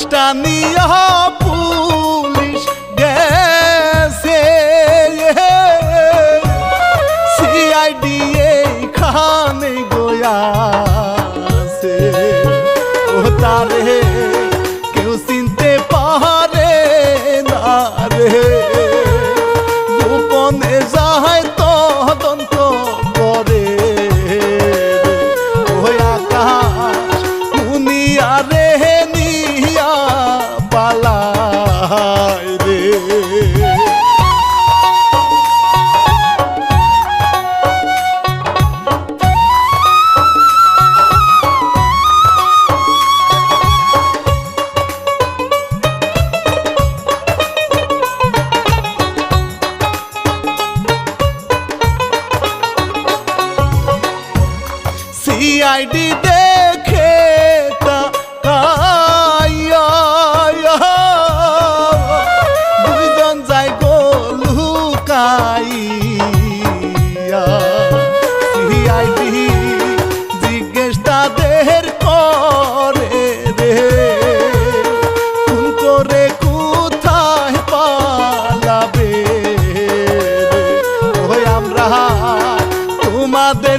স্থানীয় পুলিশ গেছে। সিআইডি এইখানে গোয়াছে ও তারে কেউ চিনতে পারে না রে। গোপনে যায় CID day. তাকাইয়া সিহিয়াই দিহি জিজ্ঞেস তাদের করে রে। কোন করে কোথায় পালাবে ওই আমরা তোমাদের